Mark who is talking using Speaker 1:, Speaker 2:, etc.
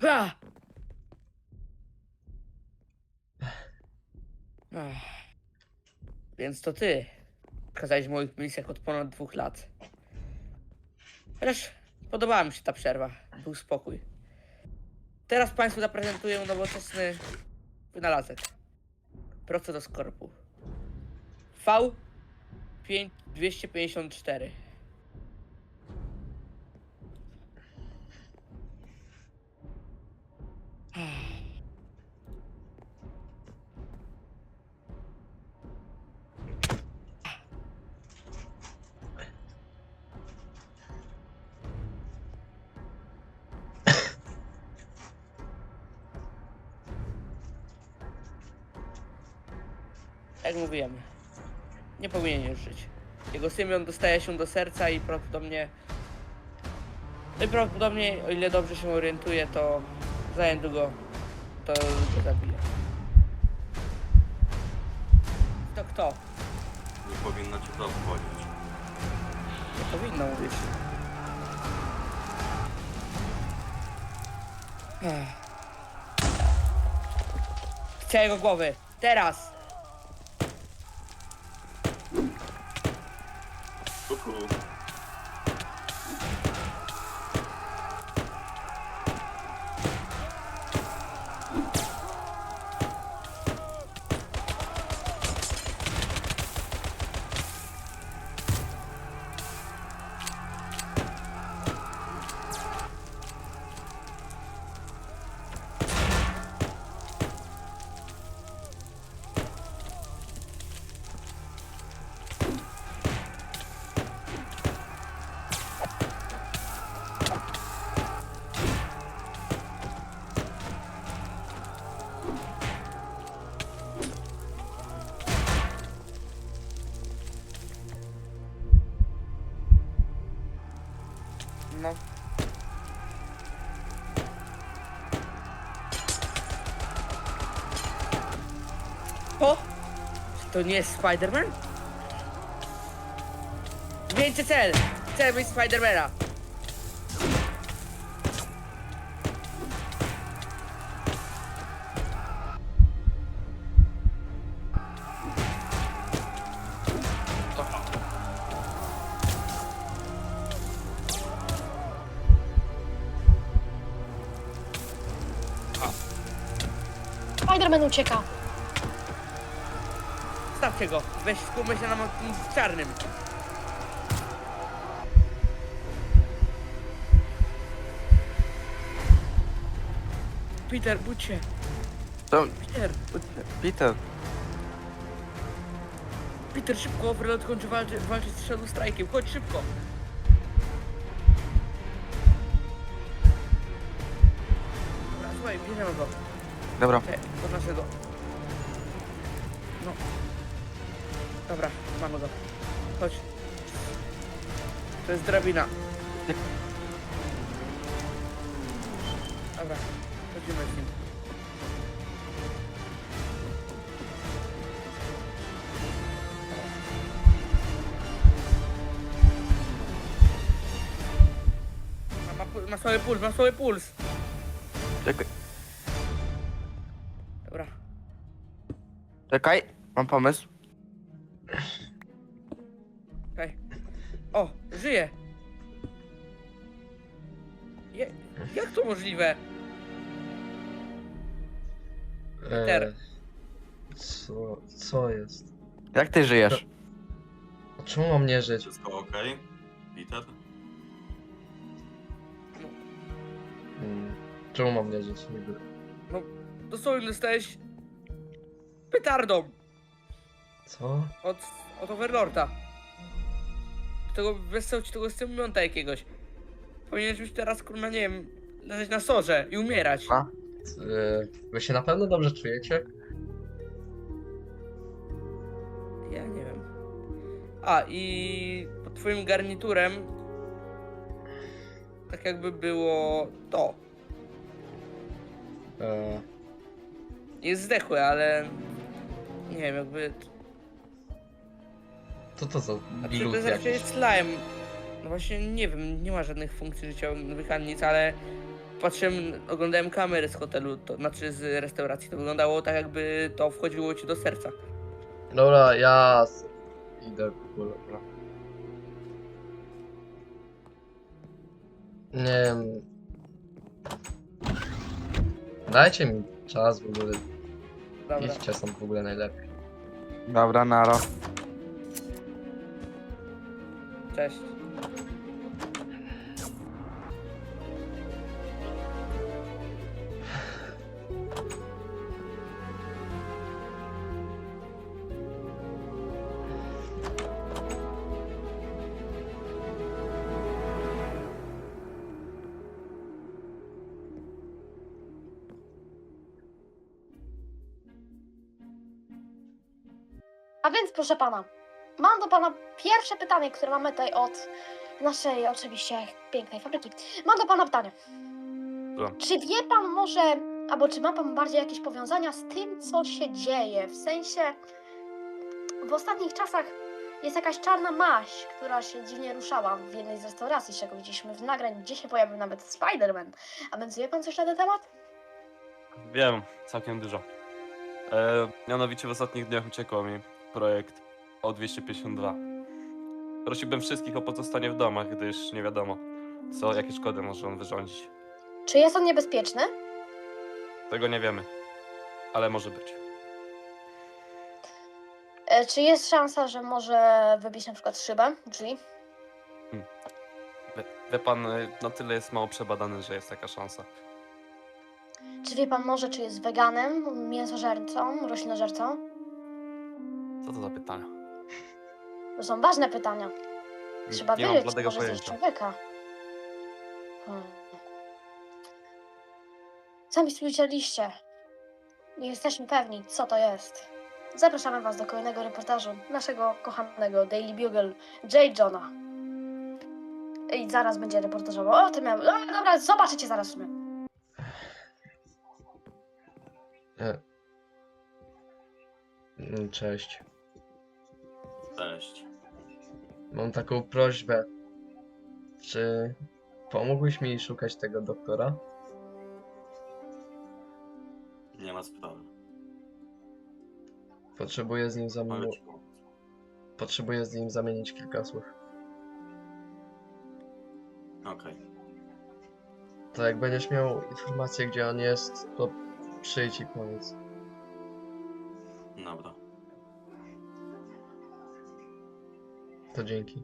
Speaker 1: Ha! Ach. Więc to ty kazałeś w moich misjach od ponad dwóch lat. Chociaż podobała mi się ta przerwa. Był spokój. Teraz Państwu zaprezentuję nowoczesny wynalazek. Procedoskopu. V5254. Jak mówiłem, nie powinien już żyć. Jego Symion dostaje się do serca i prawdopodobnie. No i prawdopodobnie, o ile dobrze się orientuję, to za niedługo to go zabije. To kto?
Speaker 2: Nie powinno cię to obchodzić.
Speaker 1: Nie powinno mówić. Ech. Chcę jego głowy. Teraz! cool. O! Czy to nie jest Spider-Man? Zmieńcie cel! Chcę być Spidermana!
Speaker 3: Spiderman ucieka.
Speaker 1: Stawcie go! Weź skupmy się na tym czarnym. Peter, budź się!
Speaker 4: To,
Speaker 1: Peter!
Speaker 4: Peter,
Speaker 1: Peter, szybko! Overlord kończy walczy, walczyć z Shadow Strike'iem. Chodź szybko! Dobra, słuchaj, bierzemy go.
Speaker 4: dobra.
Speaker 1: E, do naszego. No. Dobra, mamy go. Chodź. To jest drabina. Dobra, chodzimy z nim. Ma, ma, pu- ma słaby puls, ma słaby puls.
Speaker 4: Czekaj,
Speaker 1: Dobra.
Speaker 4: czekaj, mam pomysł.
Speaker 1: O, żyje! Je, jak to możliwe? Peter.
Speaker 5: Eee, co, co jest?
Speaker 4: Jak ty żyjesz?
Speaker 5: A Czemu mam nie żyć?
Speaker 2: Wszystko ok? Peter?
Speaker 5: Hmm. Czemu mam nie żyć? Niby.
Speaker 1: Dosłownie dostałeś petardą
Speaker 5: Co?
Speaker 1: od, od Overlorda. Tego tego stymulanta jakiegoś. Powinieneś być teraz, kurna, nie wiem, leżeć na sorze i umierać.
Speaker 4: A?
Speaker 5: Eee, wy się na pewno dobrze czujecie?
Speaker 1: Ja nie wiem. A, i pod twoim garniturem tak jakby było to.
Speaker 5: Eee,
Speaker 1: Jest zdechłe, ale nie wiem, jakby...
Speaker 5: co to za
Speaker 1: Znaczy, to
Speaker 5: lód
Speaker 1: jest raczej
Speaker 5: jakiś?
Speaker 1: slime. No właśnie, nie wiem, nie ma żadnych funkcji życiowych ani nic, ale patrzyłem, oglądałem kamery z hotelu, to znaczy z restauracji, to wyglądało tak jakby to wchodziło ci do serca.
Speaker 5: Dobra, ja s- idę w ogóle. Dobra. Nie wiem. Dajcie mi czas w ogóle.
Speaker 1: Dobra.
Speaker 5: Idźcie są w ogóle najlepiej.
Speaker 4: Dobra, nara.
Speaker 1: Cześć.
Speaker 3: A więc proszę pana, mam do pana pierwsze pytanie, które mamy tutaj od naszej oczywiście pięknej fabryki. Mam do pana pytanie.
Speaker 6: Co?
Speaker 3: Czy wie pan może, albo czy ma pan bardziej jakieś powiązania z tym, co się dzieje? W sensie, w ostatnich czasach jest jakaś czarna maść, która się dziwnie ruszała w jednej z restauracji, z czego widzieliśmy w nagrań, gdzie się pojawił nawet Spider-Man. A więc wie pan coś na ten temat?
Speaker 6: Wiem, całkiem dużo. E, mianowicie w ostatnich dniach uciekł mi projekt O252. Prosiłbym wszystkich o pozostanie w domach, gdyż nie wiadomo, co, jakie szkody może on wyrządzić.
Speaker 3: Czy jest on niebezpieczny?
Speaker 6: Tego nie wiemy, ale może być.
Speaker 3: E, Czy jest szansa, że może wybić na przykład szybę, drzwi?
Speaker 6: Wie, wie pan, e, na tyle jest mało przebadany, że jest taka szansa.
Speaker 3: Czy wie pan może, czy jest weganem, mięsożercą, roślinożercą?
Speaker 6: Co to za pytania?
Speaker 3: To są ważne pytania. Trzeba
Speaker 6: nie mam bladego
Speaker 3: może
Speaker 6: pojęcia.
Speaker 3: człowieka. Hmm. Sami słyszeliście. Nie jesteśmy pewni, co to jest. Zapraszamy Was do kolejnego reportażu naszego kochanego Daily Bugle, J. Johna. I zaraz będzie reportażowo o tym. miał- O, dobra, zobaczycie zaraz w sumie.
Speaker 5: E. Mm, Cześć.
Speaker 2: Cześć.
Speaker 5: Mam taką prośbę. Czy pomógłbyś mi szukać tego doktora?
Speaker 2: Nie ma sprawy.
Speaker 5: Potrzebuję z nim
Speaker 2: Mogę
Speaker 5: zamienić.
Speaker 2: ci pomóc.
Speaker 5: Potrzebuję z nim zamienić kilka słów.
Speaker 2: Okej.
Speaker 5: To jak będziesz miał informację, gdzie on jest, to przyjdź i powiedz.
Speaker 2: Dobra.
Speaker 5: To dzięki.